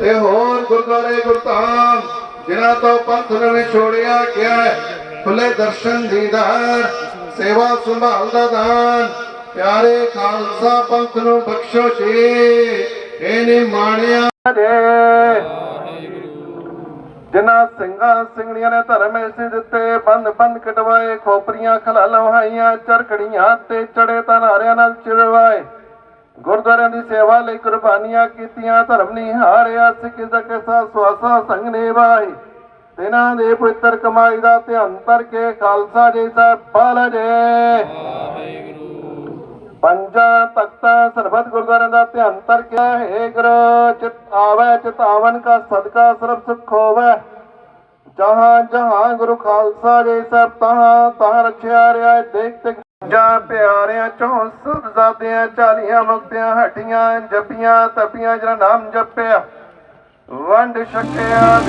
ਤੇ ਹੋਰ ਗੁਰਦੁਆਰੇ ਗੁਰਧਾਮ, ਜਿਨ੍ਹਾਂ ਤੋਂ ਪੰਥ ਨੂੰ ਵਿਛੋੜਿਆ ਗਿਆ ਖੁੱਲੇ ਦਰਸ਼ਨ ਦੀਦਾਰ ਸੇਵਾ ਸੰਭਾਲ ਦਾ ਦਾਨ। ਪਿਆਰੇ ਖਾਲਸਾ ਪੰਥ ਨੂੰ ਬਖਸ਼ੋ ਜੀ ਇਹਨੇ ਮਾਣਿਆ ਜਿਨ੍ਹਾਂ ਸਿੰਘਾਂ ਸਿੰਘਣੀਆਂ ਨੇ ਧਰਮ ਇਸੇ ਦਿੱਤੇ, ਬੰਦ ਬੰਦ ਕਟਵਾਏ, ਖੋਪਰੀਆਂ ਖਲਾ ਲਵਾਈਆਂ ਚਰਕੜੀਆਂ ਤੇ ਚੜੇ ਤਨਾਰਿਆਂ ਨਾਲ ਚਿੜਵਾਏ ਗੁਰਦੁਆਰਿਆਂ ਦੀ ਸੇਵਾ ਲਈ ਕੁਰਬਾਨੀਆਂ ਕੀਤੀਆਂ, ਧਰਮ ਨਹੀਂ ਸਿੱਖ ਦਾ ਕਿਸਾ ਸਵਾਸਾ ਸੰਗ ਨੇ ਵਾਹੀ ਤਿਨਾਂ ਦੇ ਪਵਿੱਤਰ ਕਮਾਈ ਦਾ ਧਿਆਨ ਧਰ ਖਾਲਸਾ ਜੀ ਸਾਹਿਬ ਪਾਲ ਜੇ ਪੰਜਾਂ ਤਖਤਾਂ ਸਰਬੱਤ ਗੁਰਦੁਆਰਿਆਂ ਦਾ ਧਿਆਨ ਧਰ ਹੈ ਗੁਰੂ, ਚਿਤ ਆਵੇ ਚਿਤਾਵਨ ਕਾ ਸਦਕਾ ਸਰਬ ਸੁਖ ਹੋਵੇ ਜਹਾਂ ਜਹਾਂ ਗੁਰੂ ਖਾਲਸਾ ਜੀ ਸਾਹਿਬ ਤਹਾਂ ਤਹਾਂ ਰਖਿਆ ਰਿਆ ਹੈ। ਦੇਖ ਤੇ ਜਾਂ ਪਿਆਰਿਆਂ ਚੋਂ ਦਾਤਿਆਂ ਚਾਲੀਆਂ ਮੁਕਤਿਆਂ ਹਟੀਆਂ ਜੱਪੀਆਂ ਤਪੀਆਂ ਜਿਹੜਾ ਨਾਮ ਜਪਿਆ ਵੰਡ ਛਕਿਆ।